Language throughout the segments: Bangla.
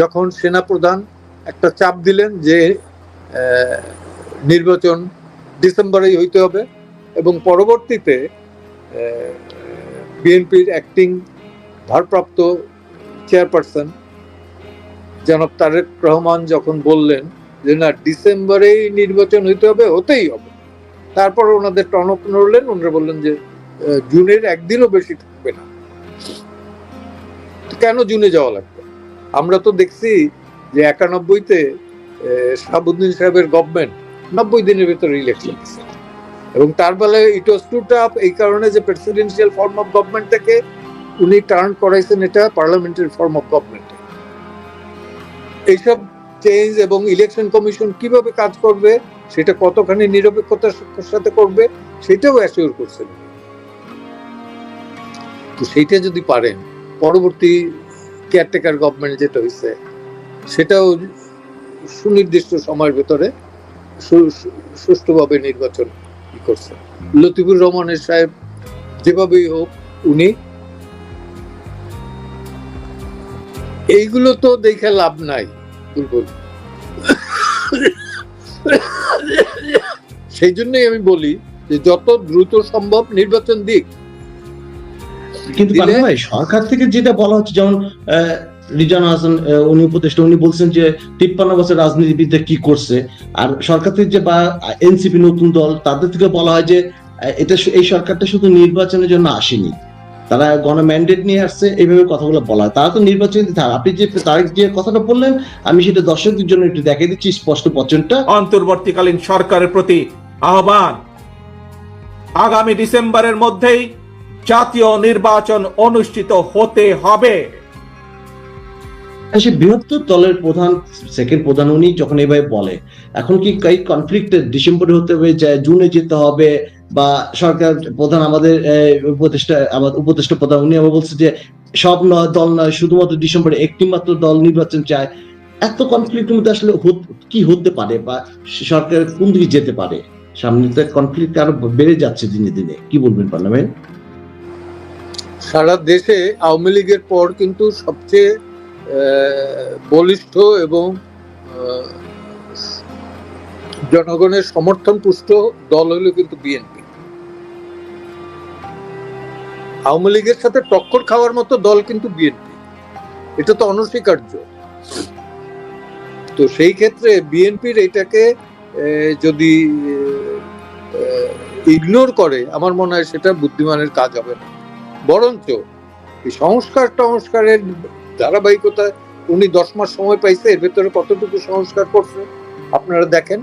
যখন সেনাপ্রধান একটা চাপ দিলেন যে নির্বাচন ডিসেম্বরেই হইতে হবে এবং পরবর্তীতে বিএনপির অ্যাক্টিং ভারপ্রাপ্ত চেয়ারপারসন জনাব তারেক রহমান যখন বললেন যে, না, ডিসেম্বরেই নির্বাচন হইতে হবে, হতেই হবে। তারপর ওনাদের টনক নড়লেন ওনারা বললেন যে জুনের একদিনও বেশি থাকবে না। কেন জুনে যাওয়া লাগবে? আমরা তো দেখছি যে একানব্বইতে শাহাবুদ্দিন সাহেবের গভর্নমেন্ট নব্বই দিনের ভিতরে ইলেকশন এবং তার বেলা ইট ওয়াজ টু টাফ এই কারণে যে প্রেসিডেন্সিয়াল ফর্ম অফ গভর্নমেন্ট থেকে উনি টার্ন করাইছেন এটা পার্লামেন্টের ফর্ম অফ গভর্নমেন্ট এইসব চেঞ্জ এবং ইলেকশন কমিশন কীভাবে কাজ করবে, সেটা কতখানি নিরপেক্ষতার সাথে করবে, সেটাও অ্যাসিওর করছেন তো সেইটা যদি পারেন, পরবর্তী কেয়ারটেকার গভর্নমেন্ট যেটা হয়েছে সেটাও সুনির্দিষ্ট সময়ের ভেতরে সুষ্ঠুভাবে নির্বাচন করছে। লতিফুর রহমানের সাহেব যেভাবেই হোক, উনি এইগুলো তো দেখে লাভ নাই বুলবুল সেই জন্যই আমি বলি যে যত দ্রুত সম্ভব নির্বাচন দিক। কিন্তু ভাই সরকার থেকে যেটা বলা হচ্ছে যেমন রিজান হাসান উনি উপদেষ্টা উনি বলছেন যে তিপ্পান্ন বছর রাজনীতিবিদরা কি করছে? আর সরকার থেকে যে বা এনসিপি নতুন দল তাদের থেকে বলা হয় যে এটা এই সরকারটা শুধু নির্বাচনের জন্য আসেনি। তারা গণ ম্যান্ডেট নিয়ে আসছে এইভাবে কথাগুলো বলা হয়। তারা তো নির্বাচন আপনি যে তারেক যে কথাটা বললেন আমি সেটা দর্শকদের জন্য একটু দেখাই দিচ্ছি স্পষ্ট বচনটা। অন্তর্বর্তীকালীন সরকারের প্রতি আহ্বান। আগামী ডিসেম্বরের মধ্যেই জাতীয় নির্বাচন অনুষ্ঠিত হতে হবে। সে বৃহত্তর দলের প্রধান, সেকেন্ড প্রধান উনি যখন এভাবে বলে, এখন কি এই কনফ্লিক্ট ডিসেম্বরে হতে হবে জুনে যেতে হবে, বা সরকার প্রধান আমাদের উপদেষ্টা আমাদের উপদেষ্টা প্রধান উনি আবার বলছে যে সব নয়, দল নয়, শুধুমাত্র ডিসেম্বরে একটি মাত্র দল নির্বাচন চায়। এত কনফ্লিক্টের মধ্যে আসলে কি হতে পারে, বা সরকার কোন দিকে যেতে পারে? সামনে তো কনফ্লিক্ট আরও বেড়ে যাচ্ছে দিনে দিনে। কি বলবেন, পার্লামেন্ট? সারা দেশে আওয়ামী লীগের পর কিন্তু সবচেয়ে বলিষ্ঠ এবং জনগণের সমর্থন পুষ্ট দল হলো কিন্তু বিএনপি। আওয়ামী লীগের সাথে টক্কর খাওয়ার মতো দল কিন্তু বিএনপি। এটা তো অনস্বীকার্য। তো সেই ক্ষেত্রে বিএনপির এটাকে যদি ইগনোর করে, আমার মনে হয় সেটা বুদ্ধিমানের কাজ হবে না। বরঞ্চ এই সংস্কার টংস্কারের ধারাবাহিকতা উনি দশ মাস সময় পাইছে, এর ভেতরে কতটুকু সংস্কার করছে আপনারা দেখেন।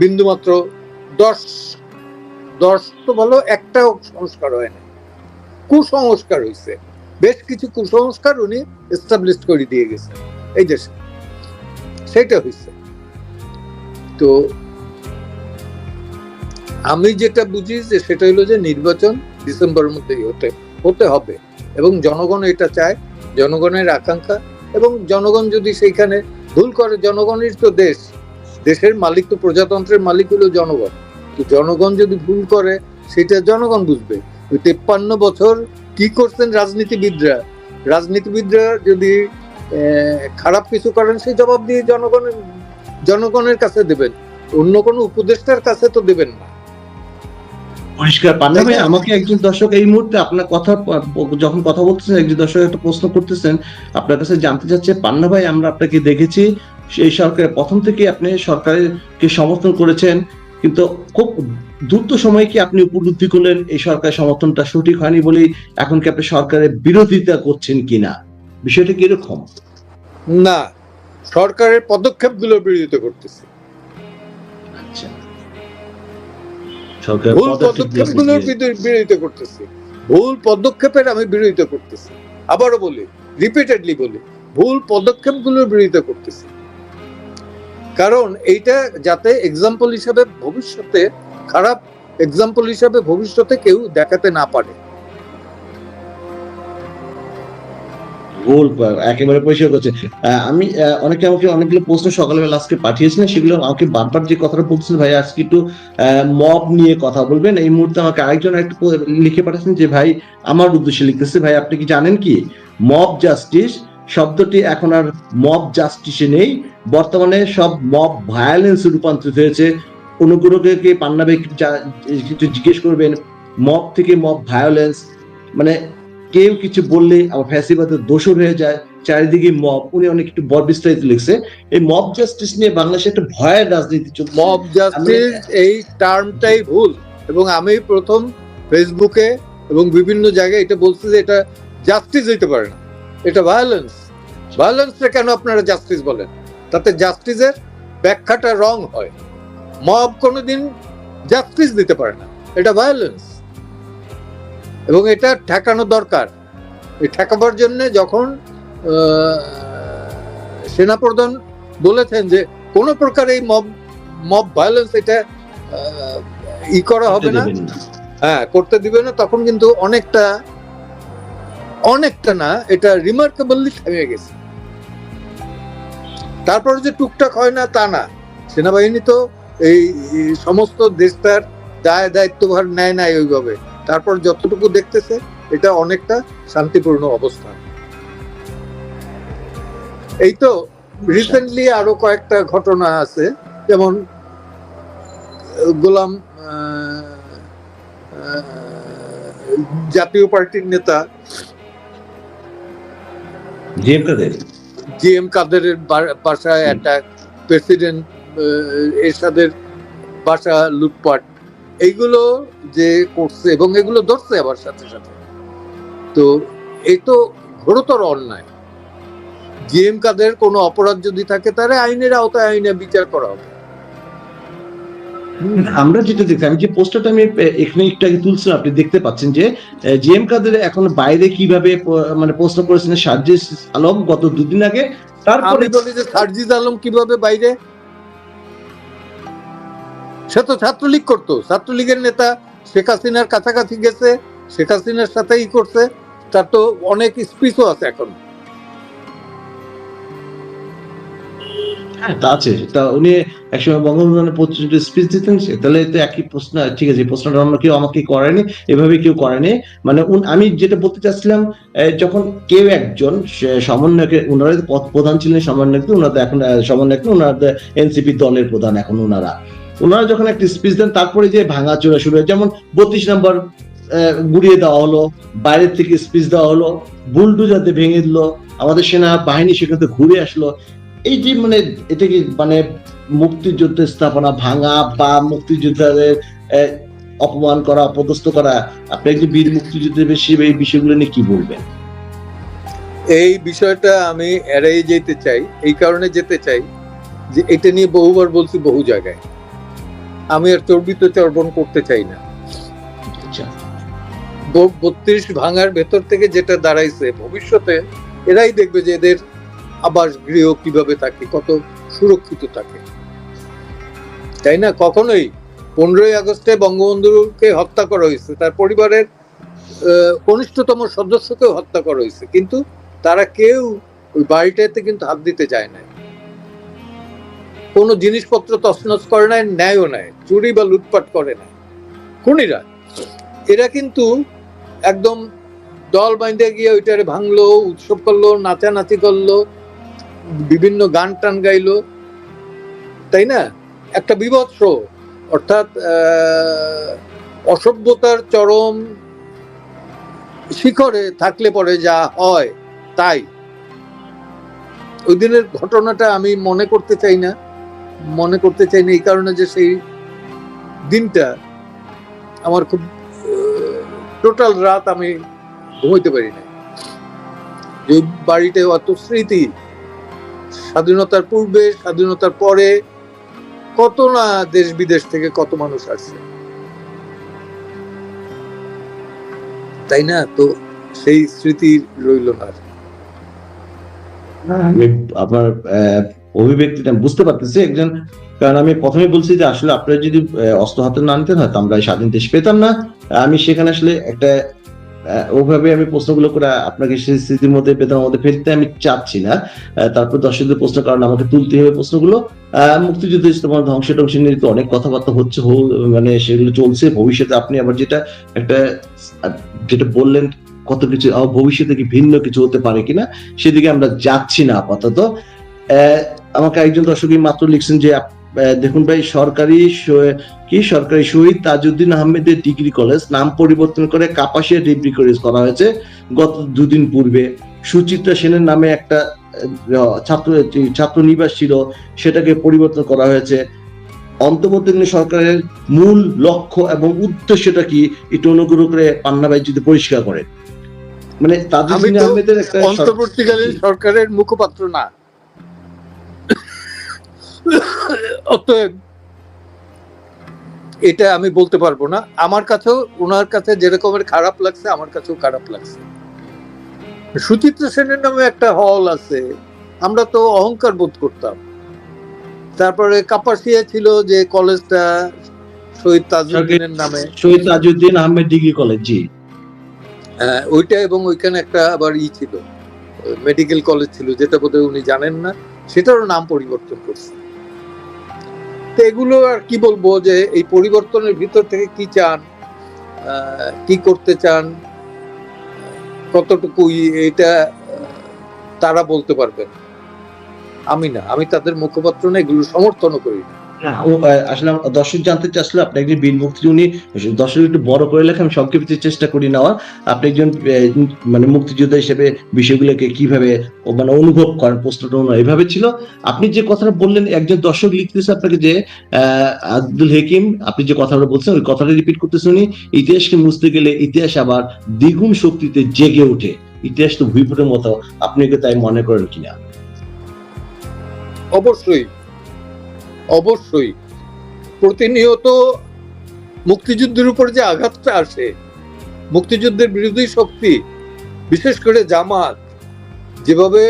বিন্দুমাত্র দশ দশ তো ভালো, একটাও সংস্কার হয় না কুসংস্কার হয়েছে বেশ কিছু কুসংস্কার উনি এস্টাবলিশ করে দিয়ে গেছে। এই দেশে সেটা হয়েছে তো আমি যেটা বুঝি যে সেটা হলো যে নির্বাচন ডিসেম্বরের মধ্যেই হতে হতে হবে। এবং জনগণ এটা চায়, জনগণের আকাঙ্ক্ষা এবং জনগণ যদি সেইখানে ভুল করে, জনগণের তো দেশ, দেশের মালিক তো প্রজাতন্ত্রের মালিক হলো জনগণ। তো জনগণ যদি ভুল করে, সেটা জনগণ বুঝবে। ওই তেপ্পান্ন বছর কি করছেন রাজনীতিবিদরা? রাজনীতিবিদরা যদি খারাপ কিছু করেন সেই জবাব দিয়ে জনগণের জনগণের কাছে দেবেন। অন্য কোনো উপদেষ্টার কাছে তো দেবেন না। পরিষ্কার পান্না ভাই আমাকে একজন দর্শক এই মুহূর্তে আপনার কথা যখন কথা বলতেছেন একজন দর্শক একটা প্রশ্ন করতেছেন আপনার কাছে জানতে চাচ্ছে পান্না ভাই আমরা আপনাকে দেখেছি সেই সরকারের প্রথম থেকে আপনি সরকারকে সমর্থন করেছেন কিন্তু খুব দ্রুত সময়ে কি আপনি উপলব্ধি করলেন এই সরকার সমর্থনটা সঠিক হয়নি বলেই এখন কি আপনি সরকারের বিরোধিতা করছেন কিনা? বিষয়টা কীরকম না সরকারের পদক্ষেপগুলোর বিরোধিতা করতেছে। আচ্ছা। ভুল পদক্ষেপগুলোর বিরোধিতা করতেছি। ভুল পদক্ষেপের আমি বিরোধিতা করতেছি। আবারও বলি রিপিটেডলি বলি ভুল পদক্ষেপগুলোর বিরোধিতা করতেছি। কারণ এইটা যাতে এক্সাম্পল হিসাবে ভবিষ্যতে খারাপ এক্সাম্পল হিসাবে ভবিষ্যতে কেউ দেখাতে না পারে। ভুল একেবারে পরিষ্কার করছে। আমি অনেকে আমাকে অনেকগুলো প্রশ্ন সকালবেলা আজকে পাঠিয়েছিলেন, সেগুলো আমাকে বারবার যে কথাটা বলছেন ভাই, আজকে একটু মব নিয়ে কথা বলবেন। এই মুহূর্তে আমাকে আরেকজন একটা লিখে পাঠাচ্ছেন যে, ভাই, আমার উদ্দেশ্যে লিখতেছে, ভাই, আপনি কি জানেন কি? মব জাস্টিস শব্দটি এখন আর মব জাস্টিসে নেই। বর্তমানে সব মব ভায়োলেন্সে রূপান্তরিত হয়েছে। অনুগ্রহকে পান্নাবে কিছু জিজ্ঞেস করবেন। মব থেকে মব ভায়োলেন্স মানে কেউ কিছু বললে আবার ফ্যাসিবাদের দোষর হয়ে যায় চারিদিকে মব উনি অনেক একটু বড় বিস্তারিত লিখছে। এই মব জাস্টিস নিয়ে বাংলাদেশে একটা ভয়ের রাজনীতি চলছে। মব জাস্টিস এই টার্মটাই ভুল। এবং আমি প্রথম ফেসবুকে এবং বিভিন্ন জায়গায় এটা বলছি যে এটা জাস্টিস হইতে পারে না। এটা ভায়োলেন্স ভায়োলেন্সটা কেন আপনারা জাস্টিস বলেন? তাতে জাস্টিসের ব্যাখ্যাটা রং হয়। মব কোনোদিন জাস্টিস দিতে পারে না। এটা ভায়োলেন্স এবং এটা ঠেকানো দরকার। এই ঠেকাবার জন্য যখন সেনাপ্রধান বলেছেন যে কোনো প্রকার এই মব মব ভায়োলেন্স এটা ই করা হবে না। হ্যাঁ করতে দিবে না তখন কিন্তু অনেকটা অনেকটা না এটা রিমার্কেবলি থেমে গেছে। তারপরে যে টুকটাক হয় না তা না। সেনাবাহিনী তো এই এই সমস্ত দেশটার দায় দায়িত্বভার নেয় নাই ওইভাবে। তারপর যতটুকু দেখতেছে এটা অনেকটা শান্তিপূর্ণ অবস্থা। এই তো রিসেন্টলি আরও কয়েকটা ঘটনা আছে যেমন গোলাম জাতীয় পার্টির নেতা জিএম কাদের? জি এম কাদেরের বাসায় অ্যাটাক প্রেসিডেন্ট এরশাদের বাসা লুটপাট। এইগুলো যে করছে এবং এগুলো ধরছে আবার সাথে সাথে। তো এই তো ঘোরতর অন্যায়। জি এম কাদের কোনো অপরাধ যদি থাকে তাহলে আইনের আওতায় আইনে বিচার করা হবে। আমরা যেটা দেখছি আমি যে পোস্টারটা আমি এখানে একটু আগে তুলছিলাম আপনি দেখতে পাচ্ছেন যে জিএম কাদের এখন বাইরে কীভাবে মানে প্রশ্ন করেছেন সার্জিস আলম গত দুদিন আগে তারপরে বলি যে সার্জিদ আলম কীভাবে বাইরে? সে তো ছাত্রলীগ করতো। ছাত্রলীগের নেতা শেখ হাসিনার কাছাকাছি গেছে শেখ হাসিনার সাথেই করছে। তার তো অনেক স্পিচও আছে এখন। হ্যাঁ, তা আছে। তা উনি একসময় স্পিচ দিতেন তাহলে তো একই প্রশ্ন ঠিক আছে প্রশ্নটা অন্য কেউ আমাকে করেনি এভাবে কেউ করেনি। মানে আমি যেটা বলতে চাচ্ছিলাম যখন কেউ একজন সমন্বয়কে ওনারা প্রধান ছিলেন সমন্বয়ক ওনারা এখন সমন্বয়ক ওনারা এনসিপি দলের প্রধান এখন ওনারা ওনারা যখন একটা স্পিচ দেন, তারপরে যে ভাঙা চোরা শুরু হয়, যেমন বত্রিশ নম্বর গুড়িয়ে দেওয়া হলো, বাইরের থেকে স্পিচ দেওয়া হলো বুলডুজাতে ভেঙে দিল, আমাদের সেনা বাহিনী সেখান থেকে ঘুরে আসলো। এই যে মানে এটা কি মানে মুক্তিযুদ্ধের স্থাপনা ভাঙা বা মুক্তিযোদ্ধাদের অপমান করা, অপদস্থ করা, আপনি একজন বীর মুক্তিযুদ্ধের বেশি এই বিষয়গুলো নিয়ে কি বলবেন? এই বিষয়টা আমি এড়াই যেতে চাই, এই কারণে যেতে চাই যে এটা নিয়ে বহুবার বলছি বহু জায়গায়। আমি আর চর্বিত চর্বণ করতে চাই না। আচ্ছা। বত্রিশ ভাঙার ভেতর থেকে যেটা দাঁড়াইছে ভবিষ্যতে এরাই দেখবে যে এদের আবাস গৃহ কীভাবে থাকে কত সুরক্ষিত থাকে। তাই না? কখনোই পনেরোই আগস্টে বঙ্গবন্ধুকে হত্যা করা হয়েছে তার পরিবারের কনিষ্ঠতম সদস্যকেও হত্যা করা হয়েছে কিন্তু তারা কেউ ওই বাড়িটাতে কিন্তু হাত দিতে চায় না কোনো জিনিসপত্র তছনছ করে নাই, ন্যায়ও নাই, চুরি বা লুটপাট করে না খুনিরা, এরা কিন্তু একদম দল বাইন্দে গিয়ে ওইটারে ভাঙলো, উৎসব করল, নাচানাচি করল, বিভিন্ন গান টান গাইলো। তাই না? একটা বিভৎস, অর্থাৎ অসভ্যতার চরম শিখরে থাকলে পরে যা হয়, তাই। ওই দিনের ঘটনাটা আমি মনে করতে চাই না। মনে করতে চাই না এই কারণে যে সেই দিনটা আমার খুব টোটাল রাত আমি ঘুমাইতে পারি না যে বাড়িতে অত স্মৃতি, স্বাধীনতার পূর্বে, স্বাধীনতার পরে কত না দেশ বিদেশ থেকে কত মানুষ আসছে। তাই না? তো সেই স্মৃতি রইল না আপনার অভিব্যক্তিটা বুঝতে পারতেছি একজন। কারণ আমি প্রথমে বলছি যে আসলে আপনারা যদি অস্ত্র হাতে না নিতেন হয়তো আমরা স্বাধীন দেশ পেতাম না। আমি সেখানে আসলে একটা ওভাবে আমি প্রশ্নগুলো করে আপনাকে সেই স্মৃতির মধ্যে বেতনের মধ্যে ফেলতে আমি চাচ্ছি না। তারপর দর্শকদের প্রশ্ন কারণ আমাকে তুলতে হবে প্রশ্নগুলো। মুক্তিযুদ্ধ ইস্তমার ধ্বংস টংস নিয়ে তো অনেক কথাবার্তা হচ্ছে মানে সেগুলো চলছে। ভবিষ্যতে আপনি আবার যেটা, একটা, যেটা বললেন, কত কিছু ভবিষ্যতে কি ভিন্ন কিছু হতে পারে কিনা, সেদিকে আমরা যাচ্ছি না আপাতত। আমাকে একজন দর্শকই মাত্র লিখছেন যে দেখুন ভাই সরকারি কি সরকারি শহীদ তাজউদ্দিন আহমেদের ডিগ্রি কলেজ নাম পরিবর্তন করে কাপাসিয়া ডিগ্রি কলেজ করা হয়েছে গত দুদিন পূর্বে। সুচিত্রা সেনের নামে একটা ছাত্র ছাত্র নিবাস ছিল সেটাকে পরিবর্তন করা হয়েছে। অন্তর্বর্তীকালীন সরকারের মূল লক্ষ্য এবং উদ্দেশ্যটা কি একটু অনুগ্রহ করে পান্না ভাই যদি পরিষ্কার করে মানে তাজউদ্দিন আহমেদের একটা অন্তর্বর্তীকালীন সরকারের মুখপাত্র না। অতএব এটা আমি বলতে পারব না। আমার কাছেও ওনার কাছে যেরকমের খারাপ লাগছে আমার কাছেও খারাপ লাগছে। সুচিত্রা সেনের নামে একটা হল আছে। আমরা তো অহংকার বোধ করতাম। তারপরে কাপাসিয়া ছিল যে কলেজটা শহীদ তাজউদ্দিনের নামে। Shahid Tajuddin Ahmed degree college ji. হ্যাঁ, ওইটা এবং ওইখানে একটা আবার ই ছিল মেডিকেল কলেজ ছিল যেটা বোধহয় উনি জানেন না। সেটারও নাম পরিবর্তন করছে। তো এগুলো আর কি বলব যে এই পরিবর্তনের ভিতর থেকে কি চান কি করতে চান, কতটুকু এটা তারা বলতে পারবেন। আমি না, আমি তাদের মুখপাত্র না, এগুলো সমর্থনও করি না। আসলে দর্শক জানতে চাচ্ছিল আপনি একজন বীর মুক্তি উনি দর্শক একটু বড় করে লেখা আমি সংক্ষেপে চেষ্টা করি নেওয়ার আপনি একজন মানে মুক্তিযোদ্ধা হিসেবে বিষয়গুলোকে কীভাবে মানে অনুভব করেন, প্রশ্নটা এভাবে ছিল। আপনি যে কথাটা বললেন, একজন দর্শক লিখতেছে আপনাকে যে আব্দুল হেকিম, আপনি যে কথাটা বলছেন, ওই কথাটা রিপিট করতেছেন উনি, ইতিহাসকে মুছতে গেলে ইতিহাস আবার দ্বিগুণ শক্তিতে জেগে ওঠে। ইতিহাস তো ভুইপুটের মতো, আপনি তাই মনে করেন কিনা? অবশ্যই। অবশ্যই। প্রতিনিয়ত মুক্তিযুদ্ধের উপর যে আঘাতটা আসে, মুক্তিযুদ্ধের বিরোধী শক্তি, বিশেষ করে জামাত, যেভাবে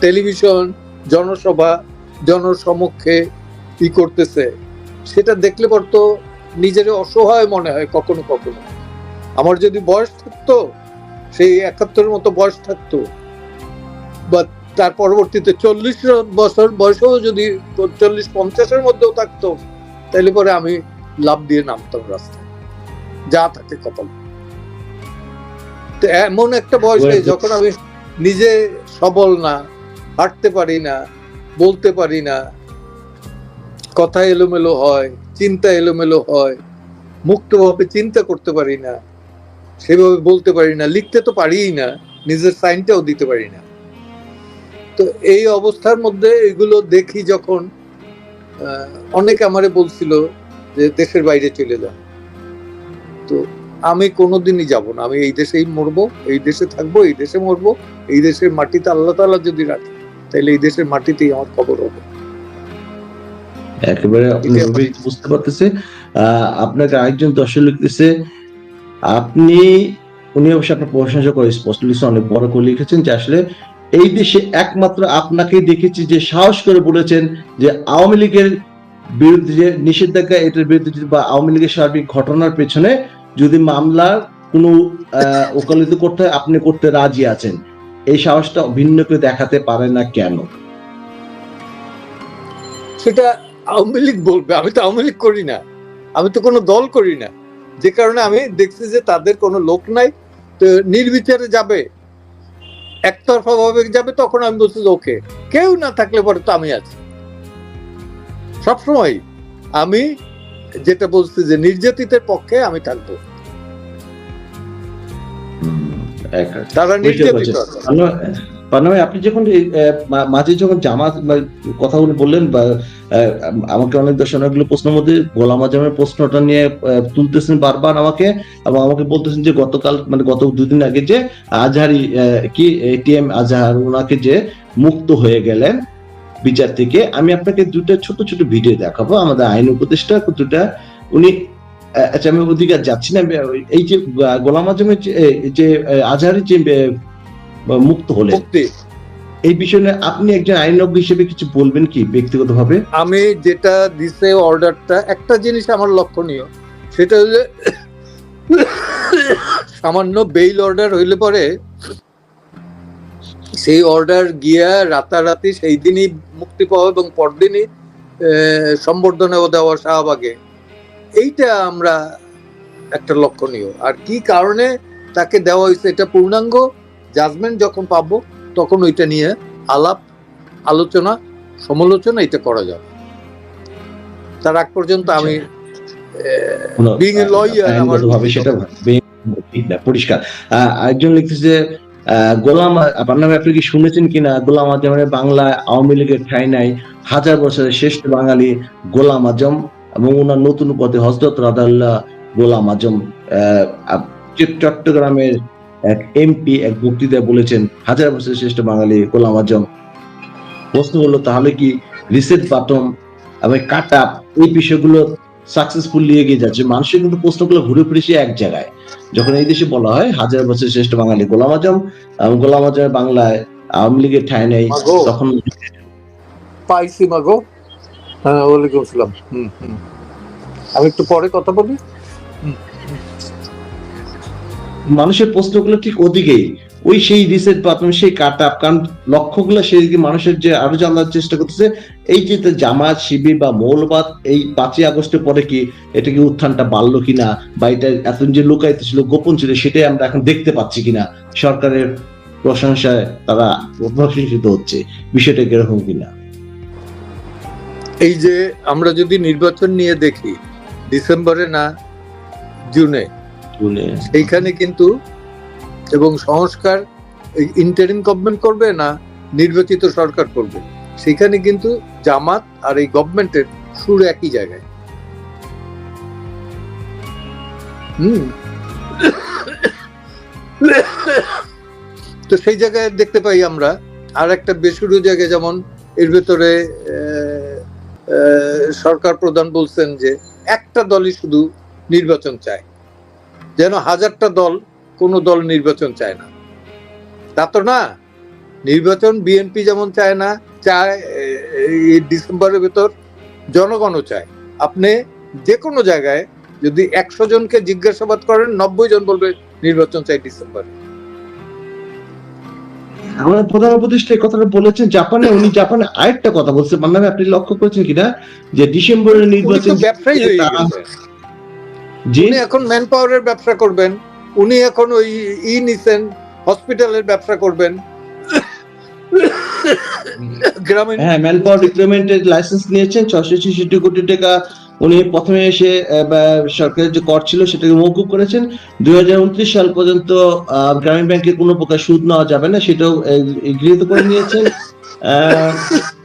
টেলিভিশন, জনসভা, জনসমক্ষে ই করতেছে, সেটা দেখলে পর তো নিজের অসহায় মনে হয় কখনো কখনো। আমার যদি বয়স থাকতো, সেই একাত্তরের মতো বয়স থাকতো তার পরবর্তীতে চল্লিশ বছর বয়সেও যদি চল্লিশ পঞ্চাশের মধ্যেও থাকতো তাহলে পরে আমি লাভ দিয়ে নামতাম রাস্তায়। যা থাকে কপাল। এমন একটা বয়সে যখন আমি নিজে সবল না হাঁটতে পারি না বলতে পারি না কথা এলোমেলো হয় চিন্তা এলোমেলো হয় মুক্তভাবে চিন্তা করতে পারি না সেভাবে বলতে পারি না লিখতে তো পারিই না নিজের সাইনটাও দিতে পারি না। তো এই অবস্থার মধ্যে এগুলো দেখি যখন অনেকে আমারে বলছিল যে দেশের বাইরে চলে যান তো আমি কোনোদিনই যাব না। আমি এই দেশেই মরবো এই দেশে থাকব এই দেশে মরবো এই দেশের মাটিতে আল্লাহ তাআলা যদি রাখে তাহলে এই দেশের মাটিতেই আমার খবর হবে। একেবারে বুঝতে পারতেছে। আহ, আপনাকে আরেকজন দর্শক লিখতেছে আপনি উনি অবশ্য আপনার প্রশংসা করে স্পষ্ট লিখছেন অনেক বড় করে লিখেছেন যে আসলে এই দেশে একমাত্র আপনাকে দেখেছি যে সাহস করে বলেছেন যে আওয়ামী লীগের বিরুদ্ধে যে নিষেধাজ্ঞা, এটার বিরুদ্ধে বা আওয়ামী লীগের সার্বিক ঘটনার পেছনে যদি মামলার কোনো ওকালতি করতে হয়, আপনি করতে রাজি আছেন। এই সাহসটা ভিন্ন কেউ দেখাতে পারে না কেন? সেটা আওয়ামী লীগ বলবে। আমি তো আওয়ামী লীগ করি না। আমি তো কোনো দল করি না। যে কারণে আমি দেখছি যে তাদের কোনো লোক নাই। তো নির্বিচারে যাবে। একতরফা ভাবে যাবে তখন আমি বলছি ওকে। কেউ না থাকলে পরে তো আমি আছি। সবসময় আমি যেটা বলছি যে নির্যাতিতের পক্ষে আমি থাকব। তারা নির্যাতিত পারছি। আছে। পান্না- পান্না ভাই, আপনি যখন মাঝে যখন জামাত কথাগুলো বললেন বা আমাকে অনেক দর্শক অনেকগুলো প্রশ্নের মধ্যে গোলাম আজমের প্রশ্নটা নিয়ে তুলতেছেন বারবার আমাকে এবং আমাকে বলতেছেন যে গতকাল মানে গত দুদিন আগে যে আজহারি কি এটিএম আজহার ওনাকে যে মুক্ত হয়ে গেলেন বিচার থেকে আমি আপনাকে দুটো ছোট ছোট ভিডিও দেখাবো আমাদের আইন উপদেষ্টা দুটা উনি আচ্ছা আমি ওদিকে যাচ্ছি না এই যে গোলাম আজমের যে- এই যে আহ, মুক্ত হলেন। এই বিষয়ে আপনি একজন আইনজ্ঞ হিসেবে কিছু বলবেন কি ব্যক্তিগতভাবে? আমি যেটা দিছে অর্ডারটা একটা জিনিস আমার লক্ষণীয় সেটা হলে সামান্য বেইল অর্ডার হইলে পরে সেই অর্ডার গিয়া রাতারাতি সেই দিনই মুক্তি পাওয়া এবং পরদিনই আহ, সম্বর্ধনা দেওয়া শাহবাগে। এইটা আমরা একটা লক্ষণীয়। আর কি কারণে তাকে দেওয়া হয়েছে এটা পূর্ণাঙ্গ? জাজমেন্ট যখন পাবো তখন ওইটা নিয়ে আলাপ আলোচনা সমালোচনা এটা করা যাবে। তার আগ পর্যন্ত আমি কোনো- being a lawyer, আমার সেটা পরিষ্কার। আরেকজন লিখতেছে যে গোলাম আপনার নামে আপনি কি শুনেছেন কিনা? গোলাম আজমের বাংলায় আওয়ামী লীগের ঠাই নাই। হাজার বছরের শ্রেষ্ঠ বাঙালি গোলাম আজম এবং ওনার নতুন পদে হজরত রাদাল্লাহ গোলাম আজম চট্টগ্রামের এক এমপি এক বক্তৃতায় বলেছেন হাজার বছরের শ্রেষ্ঠ বাঙালি গোলাম আজম। প্রশ্ন হলো তাহলে কি রিসেট বাটন এবং কাট আপ এই বিষয়গুলো সাকসেসফুলি এগিয়ে যাচ্ছে? মানুষের কিন্তু প্রশ্নগুলো ঘুরে ফিরেছে এক জায়গায়। যখন এই দেশে বলা হয় হাজার বছর শ্রেষ্ঠ বাঙালি গোলাম আজম এবং গোলাম আজম বাংলায় আওয়ামী লীগের ঠাঁই নেই। তখন পাইছি মাগো হ্যাঁ ওয়ালাইকুম আসসালাম। হুম হুম। আমি একটু পরে কথা বলি? মানুষের প্রশ্নগুলো ঠিক ওদিকেই। ওই সেই রিসেট বাটন সেই কাট আপ কারণ লক্ষ্যগুলো সেদিকে মানুষের যে আরও জানার চেষ্টা করতেছে, এই যে জামাত শিবির বা মৌলবাদ, এই পাঁচই আগস্টের পরে কি এটা কি উত্থানটা বাড়লো কিনা, বা এটা এতদিন যে লুকায়িত ছিল, গোপন ছিল, সেটাই আমরা এখন দেখতে পাচ্ছি কিনা, সরকারের প্রশংসায় তারা প্রশংসিত হচ্ছে, বিষয়টা কীরকম কিনা। এই যে আমরা যদি নির্বাচন নিয়ে দেখি, ডিসেম্বরে না, জুনে এইখানে কিন্তু এবং সংস্কার ইন্টারিম গভর্নমেন্ট করবে না, নির্বাচিত সরকার করবে? সেখানে কিন্তু জামাত আর এই গভর্নমেন্টের সুর একই জায়গায়। হুম। তো সেই জায়গায় দেখতে পাই আমরা। আর একটা বেসুরো জায়গায় যেমন এর ভেতরে সরকার প্রধান বলছেন যে একটা দলই শুধু নির্বাচন চায়। যেন হাজারটা দল কোনো দল নির্বাচন চায় না। তা তো না। নির্বাচন বিএনপি যেমন চায় না চায় এই ডিসেম্বরের ভেতর জনগণও চায়। আপনি যে কোনো জায়গায় যদি একশো জনকে জিজ্ঞাসাবাদ করেন নব্বই জন বলবে নির্বাচন চাই ডিসেম্বরে। আমাদের প্রধান উপদেষ্টা এই কথাটা বলেছেন জাপানে উনি জাপানে আরেকটা কথা বলছে মানে আপনি লক্ষ্য করেছেন কিনা? যে ডিসেম্বরের নির্বাচন ব্যবসায়ী হয়ে গেছে উনি এখন ম্যান পাওয়ারের ব্যবসা করবেন উনি এখন ওই ই নিছেন হসপিটালের ব্যবসা করবেন। গ্রামীণ হ্যাঁ ম্যান পাওয়ার রিক্রুটমেন্টের লাইসেন্স নিয়েছেন ছশো ছেষট্টি কোটি টাকা উনি প্রথমে এসে সরকারের যে কর ছিল সেটাকে মৌকুব করেছেন। দুই হাজার উনত্রিশ সাল পর্যন্ত আহ, গ্রামীণ ব্যাংকের কোনো প্রকার সুদ নেওয়া যাবে না সেটাও গৃহীত করে নিয়েছেন।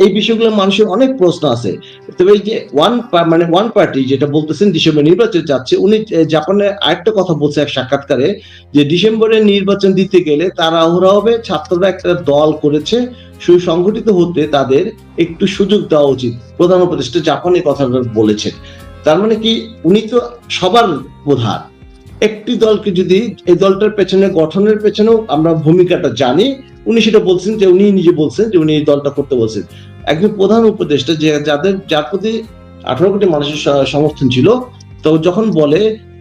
এই বিষয়গুলো মানুষের অনেক প্রশ্ন আছে। তবে এই যে ওয়ান মানে ওয়ান পার্টি যেটা বলতেছেন ডিসেম্বর নির্বাচন যাচ্ছে উনি জাপানে আরেকটা কথা বলছে এক সাক্ষাৎকারে, যে ডিসেম্বরে নির্বাচন দিতে গেলে তারা আহরা হবে ছাত্ররা একটা দল করেছে, সুসংগঠিত হতে তাদের একটু সুযোগ দেওয়া উচিত। প্রধান উপদেষ্টা জাপানে কথাটা বলেছেন। তার মানে কি, উনি তো সবার প্রধান। একটি দলকে যদি এই দলটার পেছনে, গঠনের পেছনেও আমরা ভূমিকাটা জানি উনি সেটা বলছেন যে উনি নিজে বলছেন যে উনি দলটা করতে বলছেন। একজন প্রধান উপদেষ্টা যে যাদের, যার প্রতি আঠারো কোটি মানুষের সমর্থন ছিল, তো যখন বলে